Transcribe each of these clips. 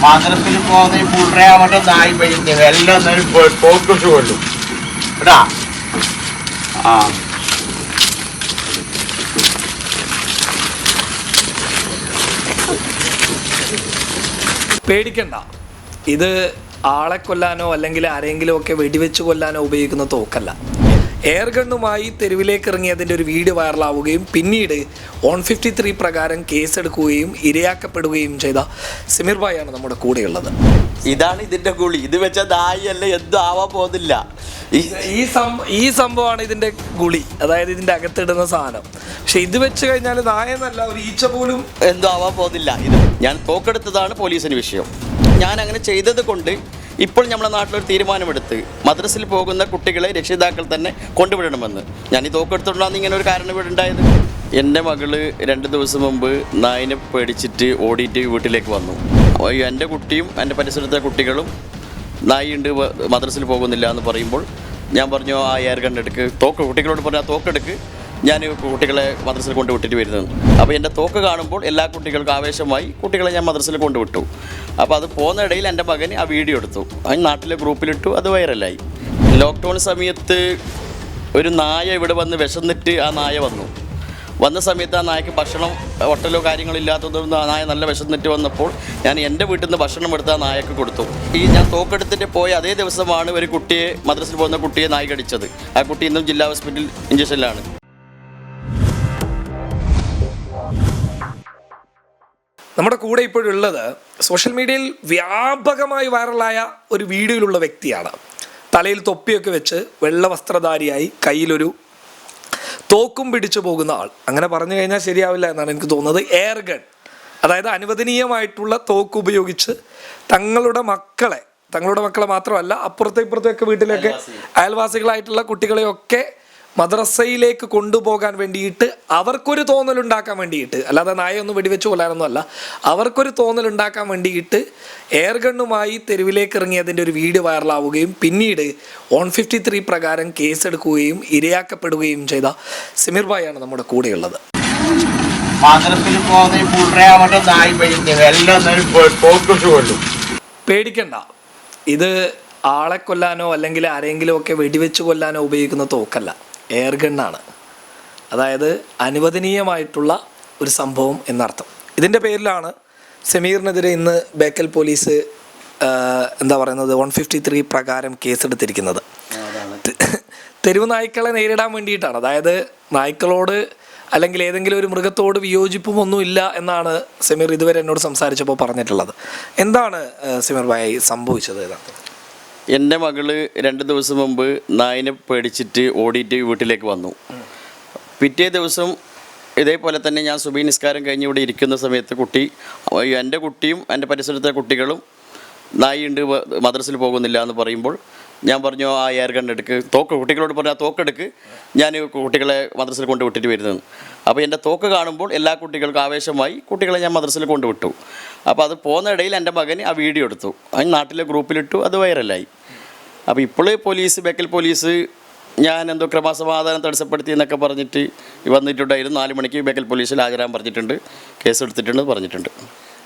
മദ്രസിൽ പോകുന്ന പുള്ളയാവട്ടെ നായി പഴിഞ്ഞ് എല്ലാം ഫോക്കസ് കൊള്ളും കേട്ടാ ആ. പേടിക്കണ്ട. ഇത് ആളെ കൊല്ലാനോ അല്ലെങ്കിൽ ആരെങ്കിലും ഒക്കെ വെടിവെച്ച് കൊല്ലാനോ ഉപയോഗിക്കുന്ന തോക്കല്ല. എയർ ഗണ്ണുമായി തെരുവിലേക്ക് ഇറങ്ങിയതിന്റെ ഒരു വീഡിയോ വൈറലാവുകയും പിന്നീട് വൺ ഫിഫ്റ്റി ത്രീ പ്രകാരം കേസെടുക്കുകയും ഇരയാക്കപ്പെടുകയും ചെയ്ത സിമിർ ഭായാണ് നമ്മുടെ കൂടെയുള്ളത്. ഇതാണ് ഇതിന്റെ ഗുളി. ഇത് വെച്ച നായി അല്ല എന്തും ആവാൻ പോകുന്നില്ല. ഈ ഈ ഈ സംഭവമാണ് ഇതിന്റെ ഗുളി. അതായത് ഇതിന്റെ അകത്തിടുന്ന സാധനം. പക്ഷെ ഇത് വെച്ച് കഴിഞ്ഞാൽ നായെന്നല്ല ഒരു ഈച്ച പോലും എന്തും ആവാൻ പോകുന്നില്ല. ഇത് ഞാൻ തോക്കെടുത്തതാണ് പോലീസിന് വിഷയം. ഞാൻ അങ്ങനെ ചെയ്തത് കൊണ്ട് ഇപ്പോൾ നമ്മുടെ നാട്ടിലൊരു തീരുമാനമെടുത്ത് മദ്രസിൽ പോകുന്ന കുട്ടികളെ രക്ഷിതാക്കൾ തന്നെ കൊണ്ടുവിടണമെന്ന്. ഞാൻ ഈ തോക്കെടുത്തോണ്ടാന്ന് ഇങ്ങനെ ഒരു കാരണം ഇവിടെ ഉണ്ടായത്. എന്റെ മകൾ രണ്ട് ദിവസം മുമ്പ് നായിനെ പേടിച്ചിട്ട് ഓടിയിട്ട് വീട്ടിലേക്ക് വന്നു. എന്റെ കുട്ടിയും എന്റെ പരിസരത്തെ കുട്ടികളും നായിയുണ്ട് മദ്രസിൽ പോകുന്നില്ല എന്ന് പറയുമ്പോൾ ഞാൻ പറഞ്ഞു ആ എയർ കണ്ടെടുക്ക് തോക്ക് കുട്ടികളോട് പറഞ്ഞു ആ തോക്കെടുക്ക്. ഞാൻ കുട്ടികളെ മദ്രസയിൽ കൊണ്ടുവിട്ടിട്ട് വരുന്നത് അപ്പോൾ എന്റെ തോക്ക് കാണുമ്പോൾ എല്ലാ കുട്ടികൾക്കും ആവേശമായി കുട്ടികളെ ഞാൻ മദ്രസയിൽ കൊണ്ടുവിട്ടു അപ്പോൾ അത് പോകുന്ന ഇടയിൽ എന്റെ മകൻ ആ വീഡിയോ എടുത്തു. അത് നാട്ടിലെ ഗ്രൂപ്പിലിട്ടു അത് വൈറലായി. ലോക്ക്ഡൗൺ സമയത്ത് ഒരു നായ ഇവിടെ വന്ന് വിശന്നിട്ട് ആ നായ വന്നു. വന്ന സമയത്ത് ആ നായക്ക് ഭക്ഷണം ഹോട്ടലോ കാര്യങ്ങളോ ഇല്ലാത്തതുകൊണ്ട് ആ നായ നല്ല വിശന്നിട്ട് വന്നപ്പോൾ ഞാൻ എന്റെ വീട്ടിൽ നിന്ന് ഭക്ഷണം എടുത്ത് ആ നായക്ക് കൊടുത്തു. ഈ ഞാൻ തോക്കെടുത്തിട്ട് പോയ അതേ ദിവസമാണ് ഒരു കുട്ടിയെ മദ്രസിൽ പോകുന്ന കുട്ടിയെ നായ കടിച്ചത്. ആ കുട്ടി ഇന്നും ജില്ലാ ഹോസ്പിറ്റൽ ഇഞ്ചക്ഷനിലാണ്. നമ്മുടെ കൂടെ ഇപ്പോഴുള്ളത് സോഷ്യൽ മീഡിയയിൽ വ്യാപകമായി വൈറലായ ഒരു വീഡിയോയിലുള്ള വ്യക്തിയാണ്. തലയിൽ തൊപ്പിയൊക്കെ വെച്ച് വെള്ള വസ്ത്രധാരിയായി കയ്യിലൊരു തോക്കും പിടിച്ചു പോകുന്ന ആൾ. അങ്ങനെ പറഞ്ഞു കഴിഞ്ഞാൽ ശരിയാവില്ല എന്നാണ് എനിക്ക് തോന്നുന്നത്. Air gun. അതായത് അനുവദനീയമായിട്ടുള്ള തോക്ക് ഉപയോഗിച്ച് തങ്ങളുടെ മക്കളെ തങ്ങളുടെ മക്കളെ മാത്രമല്ല അപ്പുറത്തെ ഇപ്പുറത്തെയൊക്കെ വീട്ടിലൊക്കെ അയൽവാസികളായിട്ടുള്ള കുട്ടികളെയൊക്കെ മദ്രസയിലേക്ക് കൊണ്ടുപോകാൻ വേണ്ടിയിട്ട് അവർക്കൊരു തോന്നലുണ്ടാക്കാൻ വേണ്ടിയിട്ട് അല്ലാതെ നായൊന്നും വെടിവെച്ച് കൊല്ലാനൊന്നുമല്ല അവർക്കൊരു തോന്നലുണ്ടാക്കാൻ വേണ്ടിയിട്ട് എയർ ഗണ്ണുമായി തെരുവിലേക്ക് ഇറങ്ങിയതിന്റെ ഒരു വീഡിയോ വൈറലാവുകയും പിന്നീട് വൺ ഫിഫ്റ്റി ത്രീ പ്രകാരം കേസെടുക്കുകയും ഇരയാക്കപ്പെടുകയും ചെയ്ത സിമിർ ഭായാണ് നമ്മുടെ കൂടെയുള്ളത്. മദ്രസിൽ പോകുന്ന പുള്ളയാവട്ടെ നായി പഴിഞ്ഞ് എല്ലാം പേടിക്കണ്ട. ഇത് ആളെ കൊല്ലാനോ അല്ലെങ്കിൽ ആരെങ്കിലും ഒക്കെ വെടിവെച്ച് കൊല്ലാനോ ഉപയോഗിക്കുന്ന തോക്കല്ല. എയർ ഗണ്ണാണ് അതായത് അനുവദനീയമായിട്ടുള്ള ഒരു സംഭവം എന്നർത്ഥം. ഇതിന്റെ പേരിലാണ് സമീറിനെതിരെ ഇന്ന് ബേക്കൽ പോലീസ് എന്താ പറയുന്നത് വൺ ഫിഫ്റ്റി ത്രീ പ്രകാരം കേസെടുത്തിരിക്കുന്നത്. തെരുവ് നായ്ക്കളെ നേരിടാൻ വേണ്ടിയിട്ടാണ്. അതായത് നായ്ക്കളോട് അല്ലെങ്കിൽ ഏതെങ്കിലും ഒരു മൃഗത്തോട് വിയോജിപ്പും ഒന്നുമില്ല എന്നാണ് സമീർ ഇതുവരെ എന്നോട് സംസാരിച്ചപ്പോൾ പറഞ്ഞിട്ടുള്ളത്. എന്താണ് സെമീർ ഭായി സംഭവിച്ചത് യഥാർത്ഥത്തിൽ എന്റെ മകൾ രണ്ട് ദിവസം മുമ്പ് നായിനെ പേടിച്ചിട്ട് ഓടിയിട്ട് വീട്ടിലേക്ക് വന്നു. പിറ്റേ ദിവസം ഇതേപോലെ തന്നെ ഞാൻ സുബി നിസ്കാരം കഴിഞ്ഞ് ഇവിടെ ഇരിക്കുന്ന സമയത്ത് കുട്ടി എന്റെ കുട്ടിയും എന്റെ പരിസരത്തെ കുട്ടികളും നായിയുണ്ട് മദ്രസിൽ പോകുന്നില്ല എന്ന് പറയുമ്പോൾ ഞാൻ പറഞ്ഞു ആ എയർ കണ്ണെടുക്ക് തോക്ക്. കുട്ടികളോട് പറഞ്ഞു ആ തോക്കെടുക്ക് ഞാൻ കുട്ടികളെ മദ്രസയിൽ കൊണ്ട് വിട്ടിട്ട് വരുന്നത് അപ്പോൾ എന്റെ തോക്ക് കാണുമ്പോൾ എല്ലാ കുട്ടികൾക്കും ആവേശമായി കുട്ടികളെ ഞാൻ മദ്രസയിൽ കൊണ്ടുവിട്ടു അപ്പോൾ അത് പോകുന്ന ഇടയിൽ എന്റെ മകൻ ആ വീഡിയോ എടുത്തു. നാട്ടിലെ ഗ്രൂപ്പിലിട്ടു അത് വൈറലായി. അപ്പോൾ ഇപ്പോൾ പോലീസ് ബേക്കൽ പോലീസ് ഞാൻ എന്തോ ക്രമസമാധാനം തടസ്സപ്പെടുത്തി എന്നൊക്കെ പറഞ്ഞിട്ട് വന്നിട്ടുണ്ടായിരുന്നു. നാല് മണിക്ക് ബേക്കൽ പോലീസിൽ ഹാജരാൻ പറഞ്ഞിട്ടുണ്ട്. കേസ് എടുത്തിട്ടുണ്ട് പറഞ്ഞിട്ടുണ്ട്.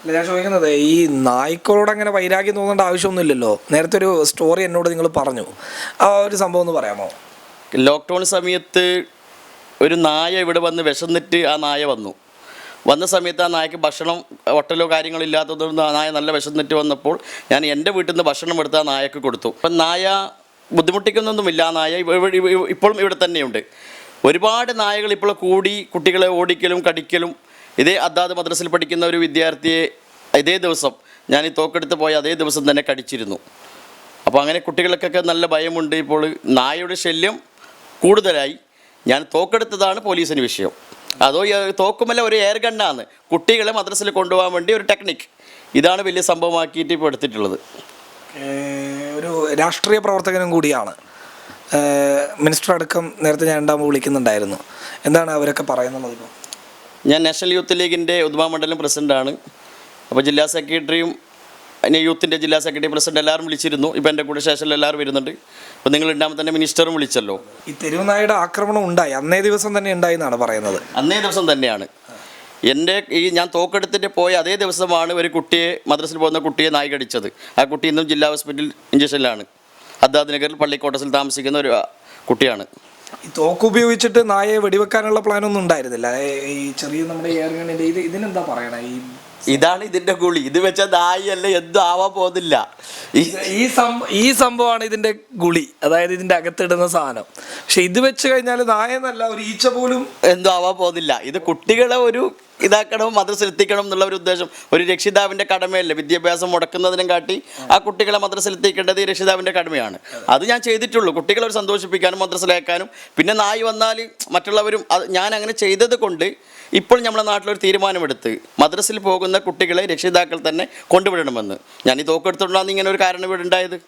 അല്ല ഞാൻ ചോദിക്കുന്നത് ഈ നായ്ക്കളോട് അങ്ങനെ വൈരാഗ്യം തോന്നേണ്ട ആവശ്യമൊന്നുമില്ലല്ലോ? നേരത്തെ ഒരു സ്റ്റോറി എന്നോട് നിങ്ങൾ പറഞ്ഞു. ആ ഒരു സംഭവം എന്ന് പറയാമോ? ലോക്ക്ഡൗൺ സമയത്ത് ഒരു നായ ഇവിടെ വന്ന് വിശന്നിട്ട് ആ നായ വന്നു. വന്ന സമയത്ത് ആ നായക്ക് ഭക്ഷണം ഹോട്ടലോ കാര്യങ്ങളോ ഇല്ലാത്തതുകൊണ്ട് ആ നായ നല്ല വിശന്നിട്ട് വന്നപ്പോൾ ഞാൻ എന്റെ വീട്ടിൽ നിന്ന് ഭക്ഷണം എടുത്ത് ആ നായക്ക് കൊടുത്തു. അപ്പം നായ ബുദ്ധിമുട്ടിക്കുന്നൊന്നുമില്ല. ആ നായ ഇപ്പോഴും ഇവിടെ തന്നെയുണ്ട്. ഒരുപാട് നായകൾ ഇപ്പോൾ കൂടി കുട്ടികളെ ഓടിക്കലും കടിക്കലും ഇതേ അതാത് മദ്രസയിൽ പഠിക്കുന്ന ഒരു വിദ്യാർത്ഥിയെ ഇതേ ദിവസം ഞാൻ ഈ തോക്കെടുത്ത് പോയ അതേ ദിവസം തന്നെ കടിച്ചിരുന്നു. അപ്പോൾ അങ്ങനെ കുട്ടികൾക്കൊക്കെ നല്ല ഭയമുണ്ട്. ഇപ്പോൾ നായയുടെ ശല്യം കൂടുതലായി. ഞാൻ തോക്കെടുത്തതാണ് പോലീസിന് വിഷയം. അതോ ഈ തോക്കുമല്ല ഒരു എയർ ഗണ്ണാണ് കുട്ടികളെ മദ്രസയിൽ കൊണ്ടുപോകാൻ വേണ്ടി ഒരു ടെക്നിക് ഇതാണ് വലിയ സംഭവമാക്കിയിട്ട് ഇപ്പോൾ എടുത്തിട്ടുള്ളത്. ഒരു രാഷ്ട്രീയ പ്രവർത്തകനും കൂടിയാണ്. മിനിസ്റ്റർ അടക്കം നേരത്തെ ഞാൻ ഉണ്ടാകുമ്പോൾ വിളിക്കുന്നുണ്ടായിരുന്നു. എന്താണ് അവരൊക്കെ പറയുന്നത് ഞാൻ നാഷണൽ യൂത്ത് ലീഗിന്റെ ഉദ്മാ മണ്ഡലം പ്രസിഡന്റാണ് അപ്പോൾ ജില്ലാ സെക്രട്ടറിയും പിന്നെ യൂത്തിന്റെ ജില്ലാ സെക്രട്ടറി പ്രസിഡന്റ് എല്ലാവരും വിളിച്ചിരുന്നു. ഇപ്പോൾ എന്റെ കൂടെ ശേഷം എല്ലാവരും വരുന്നുണ്ട്. അപ്പോൾ നിങ്ങൾ ഉണ്ടാകുമ്പോൾ തന്നെ മിനിസ്റ്ററും വിളിച്ചല്ലോ. ഈ തെരുവുനായുടെ ആക്രമണം ഉണ്ടായി. അന്നേ ദിവസം തന്നെ ഉണ്ടായി എന്നാണ് പറയുന്നത്. അന്നേ ദിവസം തന്നെയാണ്. എന്റെ ഈ ഞാൻ തോക്കെടുത്തിട്ട് പോയ അതേ ദിവസമാണ് ഒരു കുട്ടിയെ മദ്രസിൽ പോകുന്ന കുട്ടിയെ നായി കടിച്ചത് ആ കുട്ടി ഇന്നും ജില്ലാ ഹോസ്പിറ്റൽ ഇഞ്ചക്ഷനിലാണ്. അദ്ദാദ് നഗറിൽ പള്ളിക്കോട്ടസിൽ താമസിക്കുന്ന ഒരു കുട്ടിയാണ്. ഈ തോക്ക് ഉപയോഗിച്ചിട്ട് നായയെ വെടിവെക്കാനുള്ള പ്ലാൻ ഒന്നും ഉണ്ടായിരുന്നില്ല ഈ ചെറിയ നമ്മുടെ എയർ ഗണ്ണിന്റെ ഇത് ഇതിനെന്താ പറയണേ? ഈ ഇതാണ് ഇതിന്റെ ഗുളി. ഇത് വെച്ചാൽ നായി അല്ലേ എന്തും ആവാൻ പോകുന്നില്ല. ഈ സംഭവം ഈ സംഭവമാണ് ഇതിന്റെ ഗുളി. അതായത് ഇതിന്റെ അകത്തിടുന്ന സാധനം. പക്ഷെ ഇത് വെച്ച് കഴിഞ്ഞാൽ നായെന്നല്ല ഒരു ഈച്ച പോലും എന്തോ ആവാൻ പോകുന്നില്ല. ഇത് കുട്ടികളെ ഒരു ഇതാക്കണം എത്തിക്കണം എന്നുള്ള ഒരു ഉദ്ദേശം. ഒരു രക്ഷിതാവിന്റെ കടമയല്ലേ? വിദ്യാഭ്യാസം മുടക്കുന്നതിനും കാട്ടി ആ കുട്ടികളെ മദ്രസയിൽ ഈ രക്ഷിതാവിന്റെ കടമയാണ്. അത് ഞാൻ ചെയ്തിട്ടുള്ളൂ. കുട്ടികളെ ഒരു സന്തോഷിപ്പിക്കാനും മദ്രസയിലേക്കാനും പിന്നെ നായി വന്നാൽ മറ്റുള്ളവരും ഞാൻ അങ്ങനെ ചെയ്തത് കൊണ്ട് ഇപ്പോൾ നമ്മുടെ നാട്ടിലൊരു തീരുമാനമെടുത്ത് മദ്രസയിൽ പോകുന്ന കുട്ടികളെ രക്ഷിതാക്കൾ തന്നെ കൊണ്ടുവിടണമെന്ന്. ഞാൻ ഈ തോക്കെടുത്തോണ്ടാന്ന് ഇങ്ങനെ ഒരു കാരണം ഇവിടെ ഉണ്ടായത്?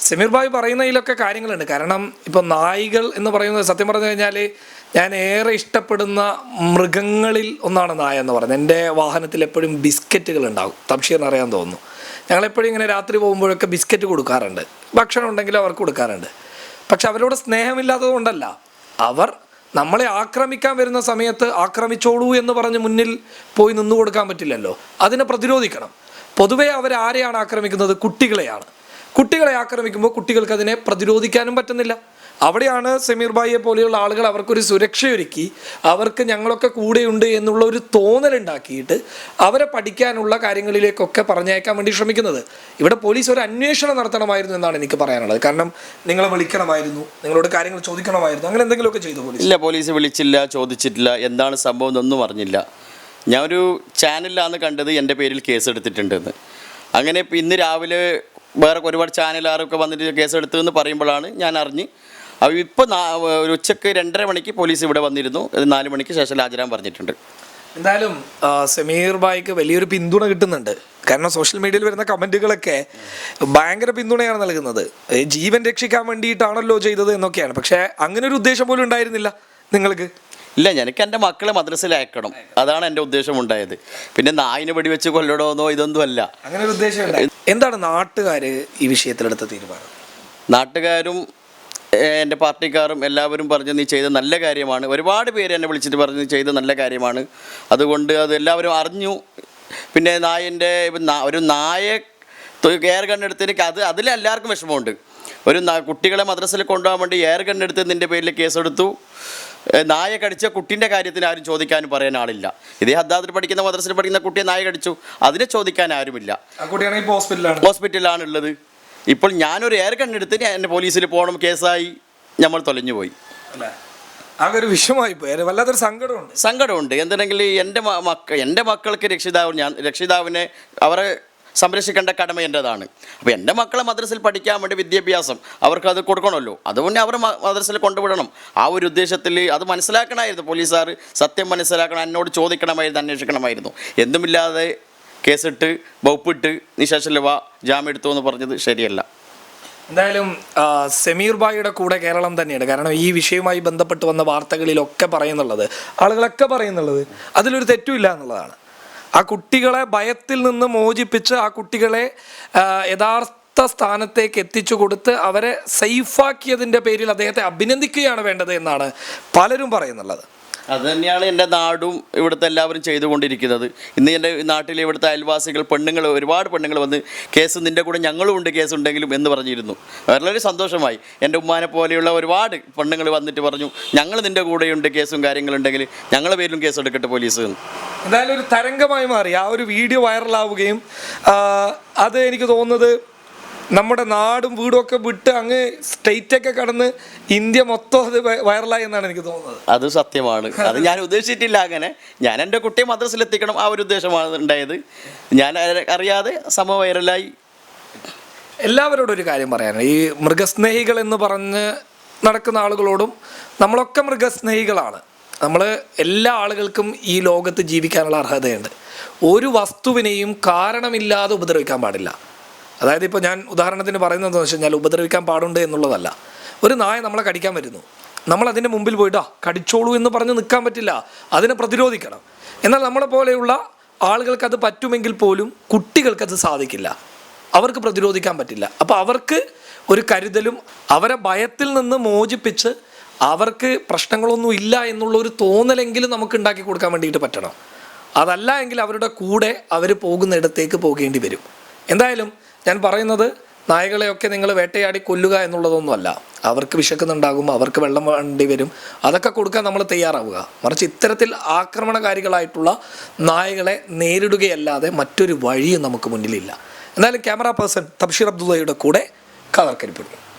സമീർ ഭായ് പറയുന്നതിലൊക്കെ കാര്യങ്ങളുണ്ട്. കാരണം ഇപ്പൊ നായികൾ എന്ന് പറയുന്നത് സത്യം പറഞ്ഞു കഴിഞ്ഞാൽ ഞാൻ ഏറെ ഇഷ്ടപ്പെടുന്ന മൃഗങ്ങളിൽ ഒന്നാണ് നായ എന്ന് പറയുന്നത്. എന്റെ വാഹനത്തിൽ എപ്പോഴും ബിസ്ക്കറ്റുകൾ ഉണ്ടാകും. തംഷീറിന് അറിയാൻ തോന്നുന്നു. ഞങ്ങളെപ്പോഴും ഇങ്ങനെ രാത്രി പോകുമ്പോഴൊക്കെ ബിസ്ക്കറ്റ് കൊടുക്കാറുണ്ട്. ഭക്ഷണം ഉണ്ടെങ്കിലും അവർക്ക് കൊടുക്കാറുണ്ട്. പക്ഷെ അവരോട് സ്നേഹമില്ലാത്തത് കൊണ്ടല്ല. അവർ നമ്മളെ ആക്രമിക്കാൻ വരുന്ന സമയത്ത് ആക്രമിച്ചോളൂ എന്ന് പറഞ്ഞ് മുന്നിൽ പോയി നിന്നു കൊടുക്കാൻ പറ്റില്ലല്ലോ. അതിനെ പ്രതിരോധിക്കണം. പൊതുവെ അവർ ആരെയാണ് ആക്രമിക്കുന്നത്? കുട്ടികളെയാണ്. കുട്ടികളെ ആക്രമിക്കുമ്പോൾ കുട്ടികൾക്ക് അതിനെ പ്രതിരോധിക്കാനും പറ്റുന്നില്ല. അവിടെയാണ് സമീർ ഭായിയെ പോലെയുള്ള ആളുകൾ അവർക്കൊരു സുരക്ഷയൊരുക്കി അവർക്ക് ഞങ്ങളൊക്കെ കൂടെയുണ്ട് എന്നുള്ള ഒരു തോന്നലുണ്ടാക്കിയിട്ട് അവരെ പഠിക്കാനുള്ള കാര്യങ്ങളിലേക്കൊക്കെ പറഞ്ഞയക്കാൻ വേണ്ടി ശ്രമിക്കുന്നത്. ഇവിടെ പോലീസ് ഒരു അന്വേഷണം നടത്തണമായിരുന്നു എന്നാണ് എനിക്ക് പറയാനുള്ളത്. കാരണം നിങ്ങളെ വിളിക്കണമായിരുന്നു നിങ്ങളോട് കാര്യങ്ങൾ ചോദിക്കണമായിരുന്നു അങ്ങനെ എന്തെങ്കിലുമൊക്കെ ചെയ്തു പോലീസ്. ഇല്ല പോലീസ് വിളിച്ചില്ല ചോദിച്ചിട്ടില്ല എന്താണ് സംഭവം എന്നൊന്നും അറിഞ്ഞില്ല. ഞാൻ ഒരു ചാനലിലാണ് കണ്ടത് എന്റെ പേരിൽ കേസ് എടുത്തിട്ടുണ്ടെന്ന് അങ്ങനെ ഇന്ന് രാവിലെ വേറെ ഒരുപാട് ചാനലുകാരൊക്കെ വന്നിട്ട് കേസ് എടുത്തു എന്ന് പറയുമ്പോഴാണ് ഞാൻ അറിഞ്ഞ് അപ്പോൾ ഇപ്പോൾ ഒരു ഉച്ചയ്ക്ക് രണ്ടര മണിക്ക് പോലീസ് ഇവിടെ വന്നിരുന്നു. നാല് മണിക്ക് ശേഷം ഹാജരാൻ പറഞ്ഞിട്ടുണ്ട്. എന്തായാലും സമീർ ബായിക്ക് വലിയൊരു പിന്തുണ കിട്ടുന്നുണ്ട്. കാരണം സോഷ്യൽ മീഡിയയിൽ വരുന്ന കമന്റുകളൊക്കെ ഭയങ്കര പിന്തുണയാണ് നൽകുന്നത്. ജീവൻ രക്ഷിക്കാൻ വേണ്ടിയിട്ടാണല്ലോ ചെയ്തത് എന്നൊക്കെയാണ്. പക്ഷേ അങ്ങനെ ഒരു ഉദ്ദേശം പോലും ഉണ്ടായിരുന്നില്ല നിങ്ങൾക്ക്? ഇല്ല എനിക്ക് എന്റെ മക്കളെ മദ്രസയിൽ അയക്കണം അതാണ് എന്റെ ഉദ്ദേശം ഉണ്ടായത് പിന്നെ നായിനെ വെടിവെച്ച് കൊല്ലണമെന്നോ ഇതൊന്നും അല്ല അങ്ങനെ ഒരു ഉദ്ദേശം എന്താണ് നാട്ടുകാർ ഈ വിഷയത്തിലെടുത്ത തീരുമാനം? നാട്ടുകാരും എന്റെ പാർട്ടിക്കാരും എല്ലാവരും പറഞ്ഞു നീ ചെയ്ത നല്ല കാര്യമാണ്. ഒരുപാട് പേര് എന്നെ വിളിച്ചിട്ട് പറഞ്ഞു നീ ചെയ്ത നല്ല കാര്യമാണ്. അതുകൊണ്ട് അത് എല്ലാവരും അറിഞ്ഞു. പിന്നെ നായന്റെ ഒരു നായെ എയർ ഗണ്ണെടുത്തതിന് അത് അതിൽ എല്ലാവർക്കും വിഷമമുണ്ട്. ഒരു കുട്ടികളെ മദ്രസയിൽ കൊണ്ടുപോകാൻ വേണ്ടി എയർ ഗണ്ണെടുത്ത് നിന്റെ പേരിൽ കേസെടുത്തു. നായ കടിച്ച കുട്ടിന്റെ കാര്യത്തിന് ആരും ചോദിക്കാനും പറയാൻ ആളില്ല. ഇതേ ഹദ്ദാദിൽ പഠിക്കുന്ന മദ്രസയിൽ പഠിക്കുന്ന കുട്ടിയെ നായ കടിച്ചു. അതിനെ ചോദിക്കാൻ ആരുമില്ല. ഹോസ്പിറ്റലിലാണ്. ഉള്ളത് ഇപ്പോൾ ഞാനൊരു എയർ കണ്ണെടുത്ത് എന്റെ പോലീസിൽ പോകണം കേസായി നമ്മൾ തൊലഞ്ഞു പോയി അല്ലേ? ആകെ ഒരു വിഷമായി വല്ലാത്തൊരു സങ്കടമുണ്ട്. സങ്കടമുണ്ട്. എന്തിനെങ്കിൽ എന്റെ മക്കൾ മക്ക എന്റെ മക്കൾക്ക് രക്ഷിതാവ് ഞാൻ രക്ഷിതാവിനെ അവരെ സംരക്ഷിക്കേണ്ട കടമ എന്റെതാണ് അപ്പോൾ എന്റെ മക്കളെ മദ്രസയിൽ പഠിക്കാൻ വേണ്ടി വിദ്യാഭ്യാസം അവർക്ക് അത് കൊടുക്കണമല്ലോ. അതുകൊണ്ട് അവർ മദ്രസയിൽ കൊണ്ടുവിടണം. ആ ഒരു ഉദ്ദേശത്തിൽ അത് മനസ്സിലാക്കണമായിരുന്നു പോലീസുകാർ സത്യം മനസ്സിലാക്കണം എന്നോട് ചോദിക്കണമായിരുന്നു അന്വേഷിക്കണമായിരുന്നു. എന്തുമില്ലാതെ കേസിട്ട് വകുപ്പിട്ട് നിശേഷല്ലേ വാ ജാമ്യം എടുത്തു എന്ന് പറഞ്ഞത് ശരിയല്ല. എന്തായാലും സമീർ ബായിയുടെ കൂടെ കേരളം തന്നെയാണ്. കാരണം ഈ വിഷയവുമായി ബന്ധപ്പെട്ട് വന്ന വാർത്തകളിലൊക്കെ പറയുന്നുള്ളത്. ആളുകളൊക്കെ പറയുന്നുള്ളത്. അതിലൊരു തെറ്റുമില്ല എന്നുള്ളതാണ്. ആ കുട്ടികളെ ഭയത്തിൽ നിന്ന് മോചിപ്പിച്ച് ആ കുട്ടികളെ യഥാർത്ഥ സ്ഥാനത്തേക്ക് എത്തിച്ചു കൊടുത്ത് അവരെ സേഫാക്കിയതിന്റെ പേരിൽ അദ്ദേഹത്തെ അഭിനന്ദിക്കുകയാണ് വേണ്ടത് എന്നാണ് പലരും പറയുന്നുള്ളത്. അത് തന്നെയാണ് എന്റെ നാടും ഇവിടുത്തെ എല്ലാവരും ചെയ്തുകൊണ്ടിരിക്കുന്നത്. ഇന്ന് എന്റെ നാട്ടിലെ ഇവിടുത്തെ അയൽവാസികൾ പെണ്ണുങ്ങൾ ഒരുപാട് പെണ്ണുങ്ങൾ വന്ന് കേസ് നിന്റെ കൂടെ ഞങ്ങളും ഉണ്ട് കേസ് ഉണ്ടെങ്കിലും എന്ന് പറഞ്ഞിരുന്നു. വളരെ സന്തോഷമായി. എന്റെ ഉമ്മാനെ പോലെയുള്ള ഒരുപാട് പെണ്ണുങ്ങൾ വന്നിട്ട് പറഞ്ഞു ഞങ്ങൾ നിന്റെ കൂടെയുണ്ട് കേസും കാര്യങ്ങളുണ്ടെങ്കിൽ ഞങ്ങളെ പേരിലും കേസ് എടുക്കട്ടെ പോലീസ്. എന്തായാലും ഒരു തരംഗമായി മാറി. ആ ഒരു വീഡിയോ വൈറലാവുകയും അത് എനിക്ക് തോന്നുന്നത് നമ്മുടെ നാടും വീടും ഒക്കെ വിട്ട് അങ്ങ് സ്റ്റേറ്റ് ഒക്കെ കടന്ന് ഇന്ത്യ മൊത്തം അത് വൈറലായി എന്നാണ് എനിക്ക് തോന്നുന്നത്. അത് സത്യമാണ്. അത് ഞാൻ ഉദ്ദേശിച്ചിട്ടില്ല അങ്ങനെ. ഞാൻ എന്റെ കുട്ടിയെ മദ്രസിലെത്തിക്കണം ആ ഒരു ഉദ്ദേശമാണ് ഉണ്ടായത്. ഞാൻ അറിയാതെ സമ വൈറലായി എല്ലാവരോടും ഒരു കാര്യം പറയാനാണ് ഈ മൃഗസ്നേഹികൾ എന്ന് പറഞ്ഞ് നടക്കുന്ന ആളുകളോടും നമ്മളൊക്കെ മൃഗസ്നേഹികളാണ്. നമ്മൾ എല്ലാ ആളുകൾക്കും ഈ ലോകത്ത് ജീവിക്കാനുള്ള അർഹതയുണ്ട്. ഒരു വസ്തുവിനെയും കാരണമില്ലാതെ ഉപദ്രവിക്കാൻ പാടില്ല. അതായത് ഇപ്പോൾ ഞാൻ ഉദാഹരണത്തിന് പറയുന്നത് എന്താണെന്ന് വെച്ച് കഴിഞ്ഞാൽ ഉപദ്രവിക്കാൻ പാടുണ്ട് എന്നുള്ളതല്ല. ഒരു നായ നമ്മളെ കടിക്കാൻ വരുന്നു. നമ്മൾ അതിന്റെ മുമ്പിൽ പോയിട്ടാ കടിച്ചോളൂ എന്ന് പറഞ്ഞ് നിൽക്കാൻ പറ്റില്ല. അതിനെ പ്രതിരോധിക്കണം. എന്നാൽ നമ്മളെ പോലെയുള്ള ആളുകൾക്ക് അത് പറ്റുമെങ്കിൽ പോലും കുട്ടികൾക്കത് സാധിക്കില്ല. അവർക്ക് പ്രതിരോധിക്കാൻ പറ്റില്ല. അപ്പോൾ അവർക്ക് ഒരു കരുതലും അവരെ ഭയത്തിൽ നിന്ന് മോചിപ്പിച്ച് അവർക്ക് പ്രശ്നങ്ങളൊന്നും ഇല്ല എന്നുള്ള ഒരു തോന്നലെങ്കിലും നമുക്ക് ഉണ്ടാക്കി കൊടുക്കാൻ വേണ്ടിയിട്ട് പറ്റണം. അതല്ല എങ്കിൽ അവരുടെ കൂടെ അവർ പോകുന്നിടത്തേക്ക് പോകേണ്ടി വരും. എന്തായാലും ഞാൻ പറയുന്നത് നായകളെയൊക്കെ നിങ്ങൾ വേട്ടയാടി കൊല്ലുക എന്നുള്ളതൊന്നുമല്ല. അവർക്ക് വിശക്കുന്നുണ്ടാകും അവർക്ക് വെള്ളം വേണ്ടി വരും. അതൊക്കെ കൊടുക്കാൻ നമ്മൾ തയ്യാറാവുക. മറിച്ച് ഇത്തരത്തിൽ ആക്രമണകാരികളായിട്ടുള്ള നായകളെ നേരിടുകയല്ലാതെ മറ്റൊരു വഴിയും നമുക്ക് മുന്നിലില്ല. എന്നാലും ക്യാമറ പേഴ്സൺ തബ്ഷീർ അബ്ദുള്ളയുടെ കൂടെ കളർക്കരിപ്പെടുന്നു